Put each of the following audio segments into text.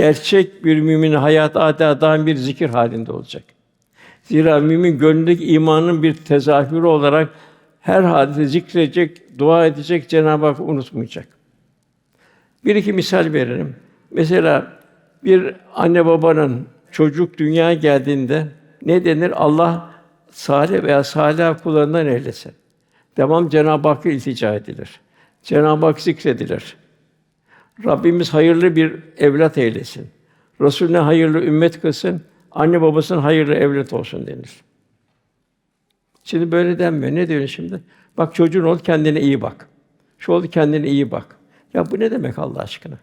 gerçek bir müminin hayatı adeta bir zikir halinde olacak. Zira mümin gönlündeki imanın bir tezahürü olarak her hadise zikredecek, dua edecek, Cenab-ı Hak unutmayacak. Bir iki misal verelim. Mesela bir anne babanın çocuk dünyaya geldiğinde ne denir? Allah salih veya salih kullarından eylesin. Devam Cenab-ı Hakk'a iltica edilir. Cenab-ı Hak zikredilir. Rabbimiz hayırlı bir evlat eylesin. Resulüne hayırlı ümmet kılsın. Anne babasının hayırlı evlat olsun denir. Şimdi böyle denmiyor. Ne diyor şimdi? Bak çocuğun ol kendine iyi bak. Şu oldu kendine iyi bak. Ya bu ne demek Allah aşkına?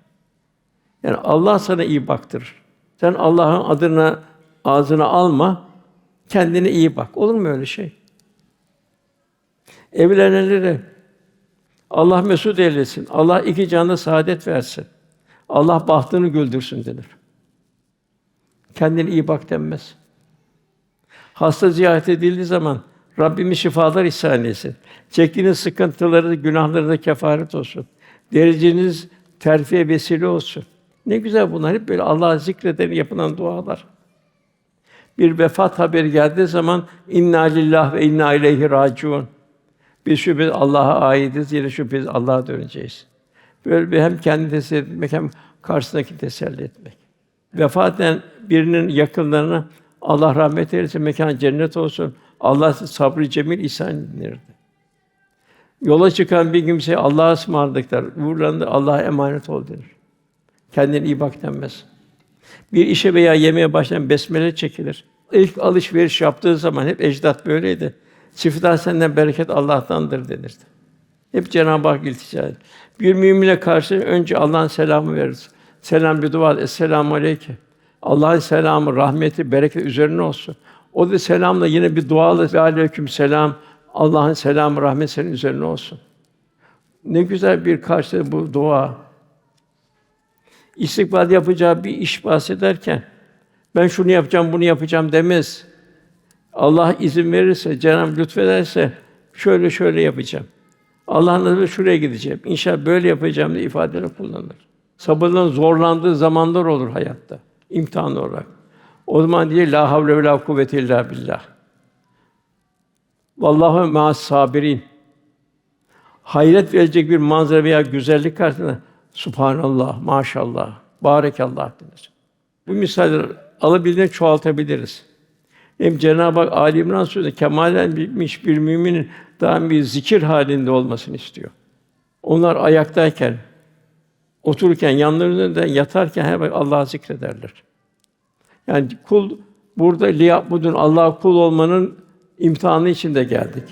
Yani Allah sana iyi baktır. Sen Allah'ın adına ağzına alma, kendine iyi bak. Olur mu öyle şey? Evlenenlere Allah mesut eylesin. Allah iki canda saadet versin. Allah bahtını güldürsün denir. Kendine iyi bak denmez. Hasta ziyaret edildiği zaman Rabbimiz şifalar ihsan etsin. Çektiğiniz sıkıntıları, günahları da kefaret olsun. Dereceniz terfiye vesile olsun. Ne güzel bunlar. Hep böyle Allah'ı zikreden yapılan dualar. Bir vefat haberi geldiği zaman inna lillah ve inna ileyhi raciun. Biz şüphesiz Allah'a aitiz, yine şüphesiz Allah'a döneceğiz. Böyle bir hem kendi teselli etmek hem karşısındaki teselli etmek. Vefat eden birinin yakınlarına Allah rahmet eylesin, mekan cennet olsun. Allah sabrı cemil ihsan edilirdi. Yola çıkan bir kimseye Allah'a ısmarladıklar. Uğurlandı, Allah'a emanet ol denir. Kendine iyi bak denmez. Bir işe veya yemeğe başlayan besmele çekilir. İlk alışveriş yaptığı zaman hep ecdat böyleydi. Çiftler senden bereket Allah'tandır denirdi. Hep Cenab-ı Hak iltica. Bir mümine karşı önce Allah'ın selamı veririz. Selam bir dua. Esselamu aleyke. Allah'ın selamı, rahmeti, bereket üzerine olsun. O da selamla yine bir dualı ve aleyküm selam. Allah'ın selamı, rahmet senin üzerine olsun. Ne güzel bir karşı bu dua. İstikbal yapacağı bir iş bahsederken ben şunu yapacağım, bunu yapacağım demez. Allah izin verirse, Cenab-ı lütfederse şöyle şöyle yapacağım. Allah'ın izniyle şuraya gideceğim. İnşallah böyle yapacağım diye ifadeler kullanılır. Sabırla zorlandığı zamanlar olur hayatta imtihan olarak. O zaman diye la havle ve la kuvvete illa billah. Vallahu ma'as sabirin. Hayret verecek bir manzara veya güzellik karşısında subhanallah, maşallah, barekallah denir. Bu misalleri alabildiğince çoğaltabiliriz. Hem Cenab-ı Hak Ali İmran Suresi'nde kemalen bilmiş bir müminin daim bir zikir halinde olmasını istiyor. Onlar ayaktayken, otururken, yanlarında yatarken hep Allah'ı zikrederler. Yani kul burada liyabudun Allah'a kul olmanın imtihanı içinde geldik.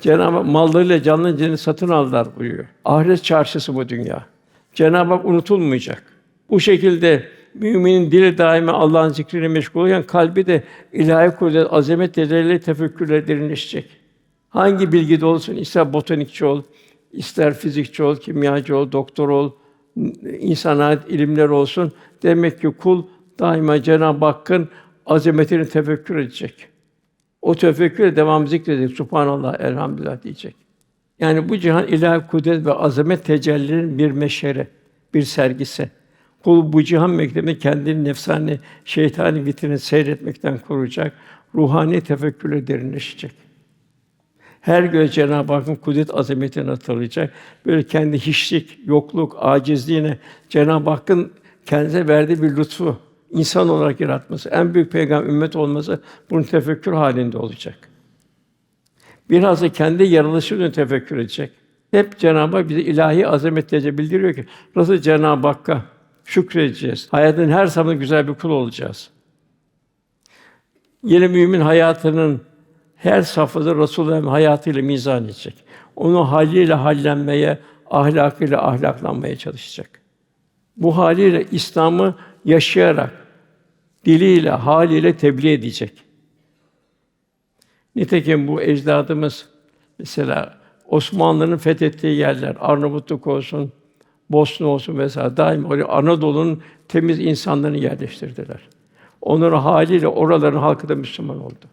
Cenab-ı Hak mallarıyla canlı cennet satın aldılar buyuruyor. Ahiret çarşısı bu dünya. Cenab-ı Hak unutulmayacak. Bu şekilde müminin dili daima Allah'ın zikriyle meşgul olurken kalbi de ilahi kudret, azamet değerleriyle tefekkürle derinleşecek. Hangi bilgi de olsun, ister botanikçi ol, ister fizikçi ol, kimyacı ol, doktor ol, insana ait ilimler olsun. Demek ki kul daima Cenab-ı Hakk'ın azametini tefekkür edecek. O tefekkür devam zikredecek. Subhanallah, elhamdülillah diyecek. Yani bu cihan ilahi kudret ve azamet tecellilerinin bir meşheri, bir sergisi. Kul bu cihan mektebinde kendini nefsani, şeytani vitrini seyretmekten koruyacak, ruhani tefekkürle derinleşecek. Her göz Cenab-ı Hakk'ın kudret azametini hatırlayacak. Böyle kendi hiçlik, yokluk, acizliğine Cenab-ı Hakk'ın kendisine verdiği bir lütfu, insan olarak yaratması, en büyük peygamber ümmet olması bunun tefekkür halinde olacak. Biraz da kendi yaratılışını tefekkür edecek. Hep Cenab-ı Hak bize ilahi azametlerce bildiriyor ki nasıl Cenab-ı Hakk'a şükredeceğiz. Hayatın her zaman güzel bir kul olacağız. Yine mümin hayatının her safhada Resulullah'ın hayatıyla mizan edecek. Onu haliyle hallenmeye, ahlakıyla ahlaklanmaya çalışacak. Bu haliyle İslam'ı yaşayarak, diliyle, haliyle tebliğ edecek. Nitekim bu ecdadımız mesela Osmanlı'nın fethettiği yerler, Arnavutluk olsun, Bosna olsun vesaire daim oraya Anadolu'nun temiz insanlarını yerleştirdiler. Onların haliyle oraların halkı da Müslüman oldu.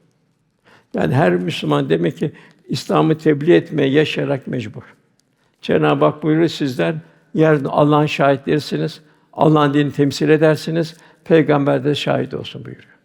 Yani her Müslüman demek ki İslam'ı tebliğ etmeye yaşayarak mecbur. Cenab-ı Hak buyuruyor sizler yeryüzünde Allah'ın şahitlerisiniz. Allah'ın dinini temsil edersiniz. Peygamber de şahit olsun buyuruyor.